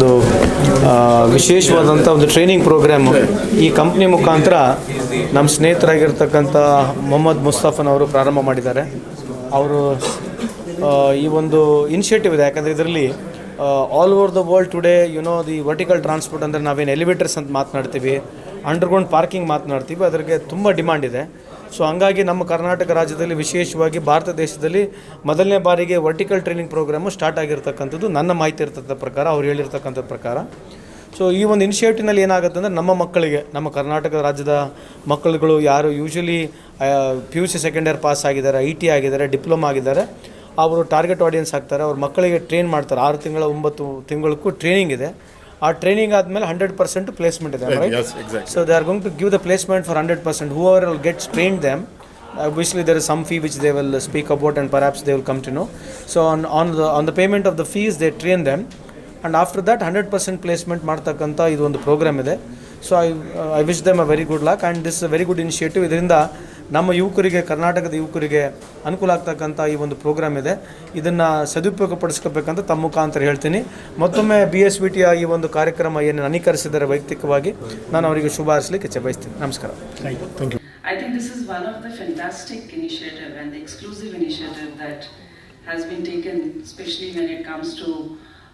ಒಂದು ವಿಶೇಷವಾದಂಥ ಒಂದು ಟ್ರೈನಿಂಗ್ ಪ್ರೋಗ್ರಾಮ್ ಈ ಕಂಪ್ನಿ ಮುಖಾಂತರ ನಮ್ಮ ಸ್ನೇಹಿತರಾಗಿರ್ತಕ್ಕಂಥ ಮೊಹಮ್ಮದ್ ಮುಸ್ತಫನ್ ಅವರು ಪ್ರಾರಂಭ ಮಾಡಿದ್ದಾರೆ. ಅವರು ಈ ಒಂದು ಇನಿಷಿಯೇಟಿವ್ ಇದೆ. ಯಾಕಂದರೆ ಇದರಲ್ಲಿ all over the world today you know the vertical transport ಅಂದರೆ ನಾವೇನು ಎಲಿವೇಟರ್ಸ್ ಅಂತ ಮಾತನಾಡ್ತೀವಿ ಅಂಡರ್ಗ್ರೌಂಡ್ ಪಾರ್ಕಿಂಗ್ ಮಾತನಾಡ್ತೀವಿ ಅದಕ್ಕೆ ತುಂಬ ಡಿಮ್ಯಾಂಡ್ ಇದೆ. ಸೊ ಹಂಗಾಗಿ ನಮ್ಮ ಕರ್ನಾಟಕ ರಾಜ್ಯದಲ್ಲಿ ವಿಶೇಷವಾಗಿ ಭಾರತ ದೇಶದಲ್ಲಿ ಮೊದಲನೇ ಬಾರಿಗೆ ವರ್ಟಿಕಲ್ ಟ್ರೈನಿಂಗ್ ಪ್ರೋಗ್ರಾಮು ಸ್ಟಾರ್ಟ್ ಆಗಿರ್ತಕ್ಕಂಥದ್ದು ನನ್ನ ಮಾಹಿತಿ ಇರ್ತಕ್ಕಂಥ ಪ್ರಕಾರ, ಅವ್ರು ಹೇಳಿರ್ತಕ್ಕಂಥ ಪ್ರಕಾರ. ಸೊ ಈ ಒಂದು ಇನಿಷಿಯೇಟಿವ್ನಲ್ಲಿ ಏನಾಗುತ್ತೆ ಅಂದರೆ ನಮ್ಮ ಮಕ್ಕಳಿಗೆ, ನಮ್ಮ ಕರ್ನಾಟಕ ರಾಜ್ಯದ ಮಕ್ಕಳುಗಳು ಯಾರು usually P U C second year pass ಆಗಿದ್ದಾರೆ ಐ ಟಿ ಆಗಿದ್ದಾರೆ ಡಿಪ್ಲೊಮಾ ಆಗಿದ್ದಾರೆ, ಅವರು ಟಾರ್ಗೆಟ್ ಆಡಿಯನ್ಸ್ ಆಗ್ತಾರೆ, ಅವ್ರ ಮಕ್ಕಳಿಗೆ ಟ್ರೈನ್ ಮಾಡ್ತಾರೆ. ಆರು ತಿಂಗಳ ಒಂಬತ್ತು ತಿಂಗಳಕ್ಕೂ ಟ್ರೈನಿಂಗ್ ಇದೆ. ಆ ಟ್ರೈನಿಂಗ್ ಆದ್ಮೇಲೆ ಹಂಡ್ರೆಡ್ ಪರ್ಸೆಂಟ್ ಪ್ಲೇಸ್ಮೆಂಟ್ ಇದೆ so they are going to give the placement for hundred percent whoever get train them obviously there some fee which they will speak about and per they will come to know so on on the on the payment of the fees they train them and after that hundred percent placement ಮಾಡ್ತಕ್ಕಂಥ ಇದೊಂದು program ಇದೆ. So I I wish them a very good luck and this a very good initiative ಇದರಿಂದ ನಮ್ಮ ಯುವಕರಿಗೆ ಕರ್ನಾಟಕದ ಯುವಕರಿಗೆ ಅನುಕೂಲ ಆಗ್ತಕ್ಕಂಥ ಈ ಒಂದು ಪ್ರೋಗ್ರಾಮ್ ಇದೆ ಇದನ್ನು ಸದುಪಯೋಗಪಡಿಸ್ಕೋಬೇಕಂತ ತಮ್ಮ ಮುಖಾಂತರ ಹೇಳ್ತೀನಿ ಮತ್ತೊಮ್ಮೆ ಬಿ ಎಸ್ ವಿ ಟಿಯ ಈ ಒಂದು ಕಾರ್ಯಕ್ರಮ ಏನು ಅನೀಕರಿಸಿದ್ದಾರೆ ವೈಯಕ್ತಿಕವಾಗಿ ನಾನು ಅವರಿಗೆ ಶುಭ ಹಾರಿಸಲಿಕ್ಕೆ ಇಚ್ಛೆ ಬಯಸ್ತೀನಿ ನಮಸ್ಕಾರ I think this is one of the fantastic initiative and the exclusive initiative that has been taken, especially when it comes to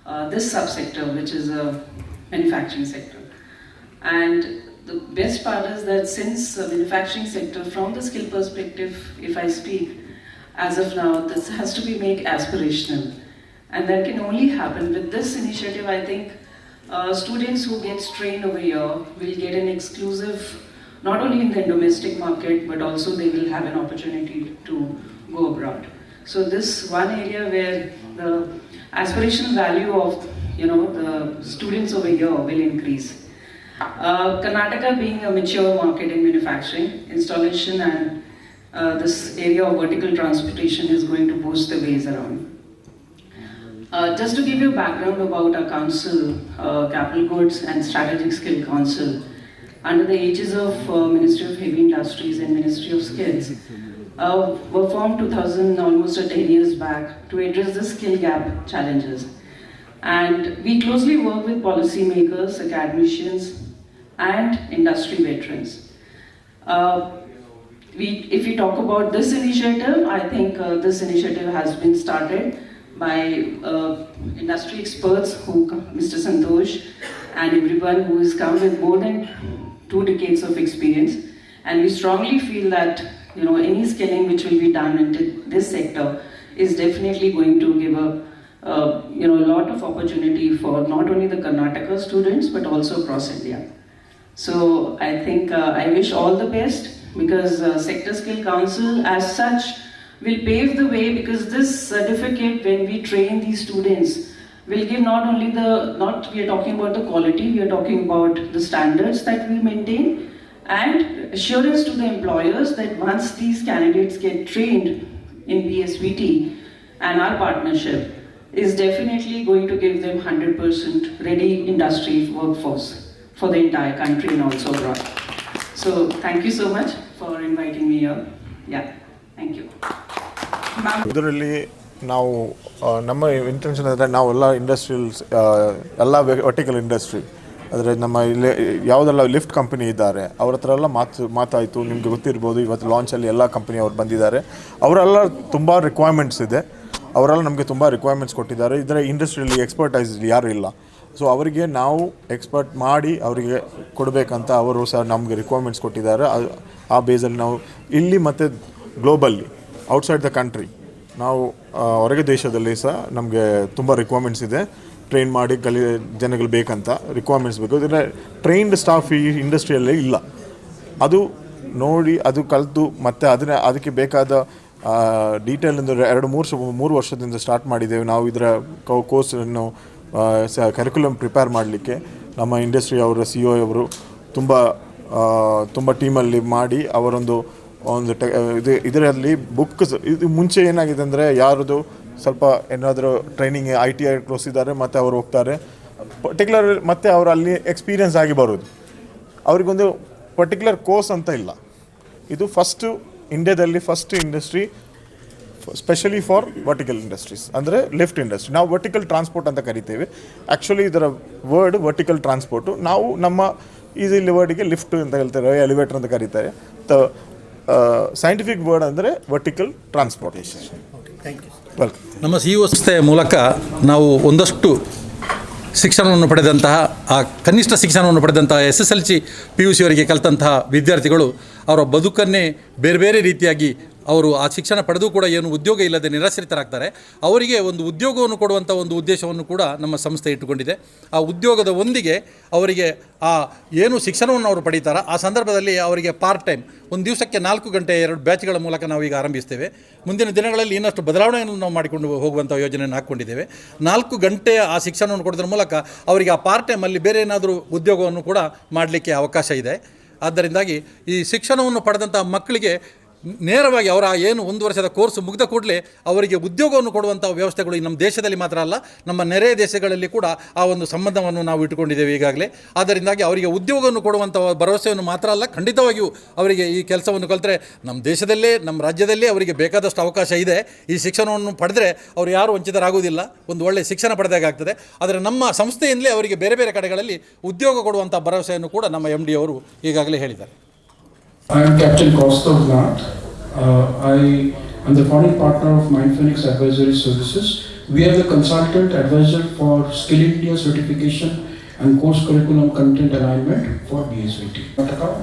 uh, this subsector, which is a manufacturing sector. And the best part is that since uh, manufacturing sector, from the skill perspective, if I speak, as of now, this has to be made aspirational. And that can only happen with this initiative. I think uh, students who get trained over here will get an exclusive, not only in the domestic market, but also they will have an opportunity to go abroad. So this one area where the aspirational value of you know the students over here will increase. Uh, Karnataka being a mature market in manufacturing, installation and uh, this area of vertical transportation is going to boost the ways around. Uh, just to give you background about our council, uh, Capital Goods and Strategic Skill Council, under the aegis of uh, Ministry of Heavy Industries and Ministry of Skills, uh, were formed 2000, almost uh, 10 years back, to address the skill gap challenges. And we closely work with policymakers, academicians, and industry veterans. Uh, we, if we talk about this initiative, I think uh, this initiative has been started by uh, industry experts, who, Mr. Santosh, and everyone who has come with more than two decades of experience. And we strongly feel that you know any skilling which will be done into this sector is definitely going to give a uh, you know a lot of opportunity for not only the Karnataka students but also across India. So I think uh, I wish all the best because uh, Sector Skill Council as such will pave the way because this certificate when we train these students will give not only the not we are talking about the quality we are talking about the standards that we maintain and assurance to the employers that once these candidates get trained in BSVT and our partnership is definitely going to give them 100% ready industry workforce for the entire country and also abroad. So thank you so much for inviting me here. Yeah, thank you. ಇದರಲ್ಲಿ ನಾವು ನಮ್ಮ intention ಅಂದರೆ ನಾವೆಲ್ಲ industrials ಎಲ್ಲ vertical industry ಅಂದರೆ ನಮ್ಮ ಇಲ್ಲಿ ಯಾವುದೆಲ್ಲ ಲಿಫ್ಟ್ ಕಂಪನಿ ಇದ್ದಾರೆ ಅವ್ರ ಹತ್ರ ಎಲ್ಲ ಮಾತು ಮಾತಾಯಿತು ನಿಮಗೆ ಗೊತ್ತಿರ್ಬೋದು ಇವತ್ತು ಲಾಂಚಲ್ಲಿ ಎಲ್ಲ ಕಂಪನಿ ಅವ್ರು ಬಂದಿದ್ದಾರೆ ಅವರೆಲ್ಲ ತುಂಬ ರಿಕ್ವೈರ್ಮೆಂಟ್ಸ್ ಇದೆ ಅವರೆಲ್ಲ ನಮಗೆ ತುಂಬ ರಿಕ್ವೈರ್ಮೆಂಟ್ಸ್ ಕೊಟ್ಟಿದ್ದಾರೆ ಇದರ ಇಂಡಸ್ಟ್ರಿಯಲ್ಲಿ ಎಕ್ಸ್ಪರ್ಟೈಸ್ ಯಾರೂ ಇಲ್ಲ ಸೊ ಅವರಿಗೆ ನಾವು ಎಕ್ಸ್ಪರ್ಟ್ ಮಾಡಿ ಅವರಿಗೆ ಕೊಡಬೇಕಂತ ಅವರು ಸಹ ನಮಗೆ ರಿಕ್ವೈರ್ಮೆಂಟ್ಸ್ ಕೊಟ್ಟಿದ್ದಾರೆ. ಅದು- ಆ ಬೇಸಲ್ಲಿ ನಾವು ಇಲ್ಲಿ ಮತ್ತು ಗ್ಲೋಬಲ್ಲಿ ಔಟ್ಸೈಡ್ ದ ಕಂಟ್ರಿ ನಾವು ಹೊರಗೆ ದೇಶದಲ್ಲಿ ಸಹ ನಮಗೆ ತುಂಬ ರಿಕ್ವೈರ್ಮೆಂಟ್ಸ್ ಇದೆ. ಟ್ರೈನ್ ಮಾಡಿ ಕಲಿ ಜನಗಳು ಬೇಕಂತ ರಿಕ್ವೈರ್ಮೆಂಟ್ಸ್ ಬೇಕು. ಇದರ ಟ್ರೈನ್ಡ್ ಸ್ಟಾಫ್ ಈ ಇಂಡಸ್ಟ್ರಿಯಲ್ಲೇ ಇಲ್ಲ. ಅದು ನೋಡಿ, ಅದು ಕಲಿತು ಮತ್ತು ಅದನ್ನ, ಅದಕ್ಕೆ ಬೇಕಾದ ಡೀಟೇಲ್ ಅಂದರೆ ಎರಡು, ಮೂರು ಮೂರು ವರ್ಷದಿಂದ ಸ್ಟಾರ್ಟ್ ಮಾಡಿದ್ದೇವೆ. ನಾವು ಇದರ ಕೋರ್ಸನ್ನು ಕರಿಕ್ಯುಲಮ್ ಪ್ರಿಪೇರ್ ಮಾಡಲಿಕ್ಕೆ ನಮ್ಮ ಇಂಡಸ್ಟ್ರಿ ಅವರ ಸಿ ಒ ಅವರು ತುಂಬ ತುಂಬ ಟೀಮಲ್ಲಿ ಮಾಡಿ ಅವರೊಂದು, ಒಂದು ಟೆ, ಇದು, ಇದರಲ್ಲಿ ಬುಕ್ಸ್ ಇದು ಮುಂಚೆ ಏನಾಗಿದೆ ಅಂದರೆ ಯಾರದು ಸ್ವಲ್ಪ ಏನಾದರೂ training I T I close ಇದ್ದಾರೆ, ಮತ್ತು ಅವರು ಹೋಗ್ತಾರೆ. ಪರ್ಟಿಕ್ಯುಲರ್ ಮತ್ತು ಅವರು ಅಲ್ಲಿ ಎಕ್ಸ್ಪೀರಿಯನ್ಸ್ ಆಗಿ ಬರೋದು. ಅವರಿಗೊಂದು ಪರ್ಟಿಕ್ಯುಲರ್ ಕೋರ್ಸ್ ಅಂತ ಇಲ್ಲ. ಇದು ಫಸ್ಟು ಇಂಡಿಯಾದಲ್ಲಿ first industry specially for vertical industries ಅಂದರೆ ಲಿಫ್ಟ್ ಇಂಡಸ್ಟ್ರಿ ನಾವು ವರ್ಟಿಕಲ್ ಟ್ರಾನ್ಸ್ಪೋರ್ಟ್ ಅಂತ ಕರಿತೇವೆ. ಆ್ಯಕ್ಚುಲಿ ಇದರ ವರ್ಡ್ ವರ್ಟಿಕಲ್ ಟ್ರಾನ್ಸ್ಪೋರ್ಟು ನಾವು ನಮ್ಮ ಈಸಿ ವರ್ಡಿಗೆ ಲಿಫ್ಟ್ ಅಂತ ಹೇಳ್ತಾರೆ ಎಲಿವೇಟರ್ ಅಂತ ಕರೀತಾರೆ. ತ ಸೈಂಟಿಫಿಕ್ ವರ್ಡ್ ಅಂದರೆ ವರ್ಟಿಕಲ್ ಟ್ರಾನ್ಸ್ಪೋರ್ಟೇಷನ್ ವೆಲ್ಕಮ್ ನಮ್ಮ ಸಿ ಒ ಸಂಸ್ಥೆಯ ಮೂಲಕ ನಾವು ಒಂದಷ್ಟು ಶಿಕ್ಷಣವನ್ನು ಪಡೆದಂತಹ ಆ ಕನಿಷ್ಠ ಶಿಕ್ಷಣವನ್ನು ಪಡೆದಂತಹ S S L C P U ಸಿಯವರಿಗೆ ಕಲಿತಂತಹ ವಿದ್ಯಾರ್ಥಿಗಳು ಅವರ ಬದುಕನ್ನೇ ಬೇರೆ ಬೇರೆ ರೀತಿಯಾಗಿ ಅವರು ಆ ಶಿಕ್ಷಣ ಪಡೆದು ಕೂಡ ಏನು ಉದ್ಯೋಗ ಇಲ್ಲದೆ ನಿರಾಶ್ರಿತರಾಗ್ತಾರೆ. ಅವರಿಗೆ ಒಂದು ಉದ್ಯೋಗವನ್ನು ಕೊಡುವಂಥ ಒಂದು ಉದ್ದೇಶವನ್ನು ಕೂಡ ನಮ್ಮ ಸಂಸ್ಥೆ ಇಟ್ಟುಕೊಂಡಿದೆ. ಆ ಉದ್ಯೋಗದ ಒಂದಿಗೆ ಅವರಿಗೆ ಆ ಏನು ಶಿಕ್ಷಣವನ್ನು ಅವರು ಪಡೀತಾರ, ಆ ಸಂದರ್ಭದಲ್ಲಿ ಅವರಿಗೆ ಪಾರ್ಟ್ ಟೈಮ್ ಒಂದು ದಿವಸಕ್ಕೆ ನಾಲ್ಕು ಗಂಟೆ ಎರಡು ಬ್ಯಾಚ್ಗಳ ಮೂಲಕ ನಾವು ಈಗ ಆರಂಭಿಸ್ತೇವೆ. ಮುಂದಿನ ದಿನಗಳಲ್ಲಿ ಇನ್ನಷ್ಟು ಬದಲಾವಣೆಯನ್ನು ನಾವು ಮಾಡಿಕೊಂಡು ಹೋಗುವಂಥ ಯೋಜನೆಯನ್ನು ಹಾಕ್ಕೊಂಡಿದ್ದೇವೆ. ನಾಲ್ಕು ಗಂಟೆಯ ಆ ಶಿಕ್ಷಣವನ್ನು ಕೊಡೋದ್ರ ಮೂಲಕ ಅವರಿಗೆ ಆ ಪಾರ್ಟ್ ಟೈಮಲ್ಲಿ ಬೇರೆ ಏನಾದರೂ ಉದ್ಯೋಗವನ್ನು ಕೂಡ ಮಾಡಲಿಕ್ಕೆ ಅವಕಾಶ ಇದೆ. ಆದ್ದರಿಂದಾಗಿ ಈ ಶಿಕ್ಷಣವನ್ನು ಪಡೆದಂಥ ಮಕ್ಕಳಿಗೆ ನೇರವಾಗಿ ಅವರ ಏನು ಒಂದು ವರ್ಷದ ಕೋರ್ಸ್ ಮುಗಿದ ಕೂಡಲೇ ಅವರಿಗೆ ಉದ್ಯೋಗವನ್ನು ಕೊಡುವಂಥ ವ್ಯವಸ್ಥೆಗಳು ನಮ್ಮ ದೇಶದಲ್ಲಿ ಮಾತ್ರ ಅಲ್ಲ, ನಮ್ಮ ನೆರೆಯ ದೇಶಗಳಲ್ಲಿ ಕೂಡ ಆ ಒಂದು ಸಂಬಂಧವನ್ನು ನಾವು ಇಟ್ಟುಕೊಂಡಿದ್ದೇವೆ ಈಗಾಗಲೇ. ಆದ್ದರಿಂದಾಗಿ ಅವರಿಗೆ ಉದ್ಯೋಗವನ್ನು ಕೊಡುವಂಥ ಭರವಸೆಯನ್ನು ಮಾತ್ರ ಅಲ್ಲ, ಖಂಡಿತವಾಗಿಯೂ ಅವರಿಗೆ ಈ ಕೆಲಸವನ್ನು ಕಲಿತರೆ ನಮ್ಮ ದೇಶದಲ್ಲೇ, ನಮ್ಮ ರಾಜ್ಯದಲ್ಲೇ ಅವರಿಗೆ ಬೇಕಾದಷ್ಟು ಅವಕಾಶ ಇದೆ. ಈ ಶಿಕ್ಷಣವನ್ನು ಪಡೆದರೆ ಅವರು ಯಾರು ವಂಚಿತರಾಗುವುದಿಲ್ಲ, ಒಂದು ಒಳ್ಳೆಯ ಶಿಕ್ಷಣ ಪಡೆದಾಗ ಆಗ್ತದೆ ಆದರೆ ನಮ್ಮ ಸಂಸ್ಥೆಯಿಂದಲೇ ಅವರಿಗೆ ಬೇರೆ ಬೇರೆ ಕಡೆಗಳಲ್ಲಿ ಉದ್ಯೋಗ ಕೊಡುವಂಥ ಭರವಸೆಯನ್ನು ಕೂಡ ನಮ್ಮ ಎಂ ಡಿ ಅವರು ಈಗಾಗಲೇ ಹೇಳಿದ್ದಾರೆ. I am Captain Kostov Nath. Uh, I am the founding partner of Mind Phoenix Advisory Services. We are the consultant advisor for Skill India certification and course curriculum content alignment for BSVT.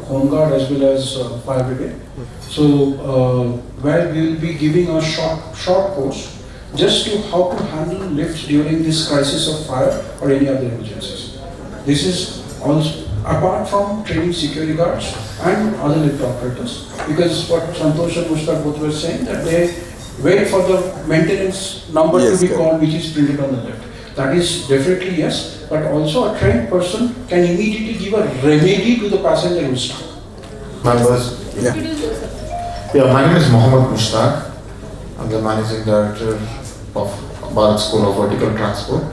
Home Guard as well as uh, Fire Brigade. So, uh, where we will be giving a short, short course just to how to handle lifts during this crisis of fire or any other emergencies. This is also apart from training security guards and other lift operators, because what Santosh and Mushtaq both were saying, that they wait for the maintenance number to be correct. called, which is printed on the lift. That is definitely yes, but also a trained person can immediately give a remedy to the passenger who is stuck. members. Yeah. Yeah, my name is Mohammed Mushtaq. I'm the managing director of Bharat School of Vertical Transport.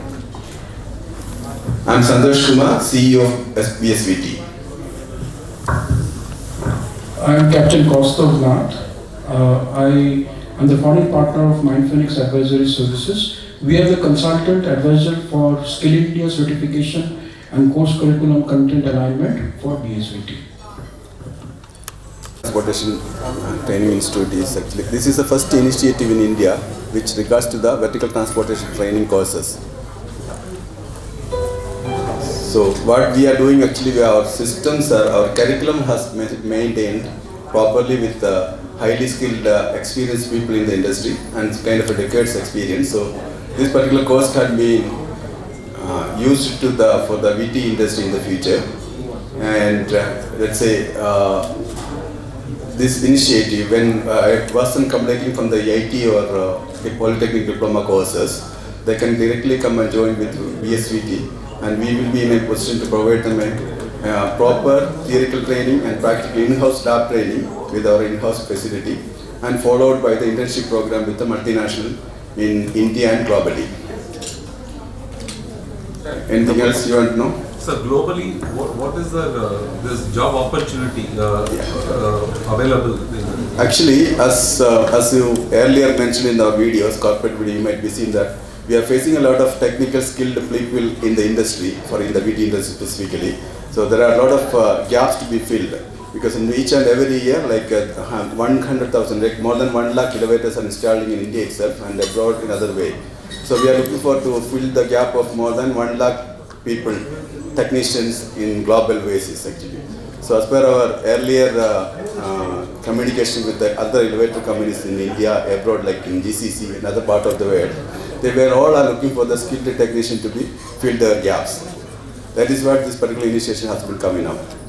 I'm Santosh Kumar, CEO of BSVT. I am Captain Kaustav Nath. Uh, I am the founding partner of Mind Phoenix Advisory Services. We are the consultant advisor for Skill India certification and course curriculum content alignment for BSVT. Transportation Training Institute is actually, this is the first initiative in India which regards to the vertical transportation training courses. So what we are doing actually, our systems are, our curriculum has maintained properly with uh, highly skilled, uh, experienced people in the industry and kind of a decades experience. So this particular course can be uh, used to the, for the VT industry in the future. And uh, let's say, uh, this initiative, when uh, a person completing from the IT or the polytechnic diploma courses, they can directly come and join with BSVT, and we will be in a position to provide them a uh, proper theoretical training and practical in-house lab training with our in-house facility, and followed by the internship program with the multinational in India and globally. Anything else you want to know? So globally, what, what is the, uh, this job opportunity uh, uh, available? Actually, as, uh, as you earlier mentioned in our videos, corporate video, you might be seeing that we are facing a lot of technical skilled people in the industry, for in the VT industry specifically. So there are a lot of uh, gaps to be filled because in each and every year, like uh, 100,000, like more than 1 lakh elevators are installing in India itself and abroad in other way. So we are looking for to fill the gap of more than 1 lakh people, technicians in global basis actually. So as per our earlier uh, uh, communication with the other elevator companies in India, abroad like in GCC and other part of the world, they were all are looking for the skilled technician to be fill their gaps. That is what this particular initiation has been coming up.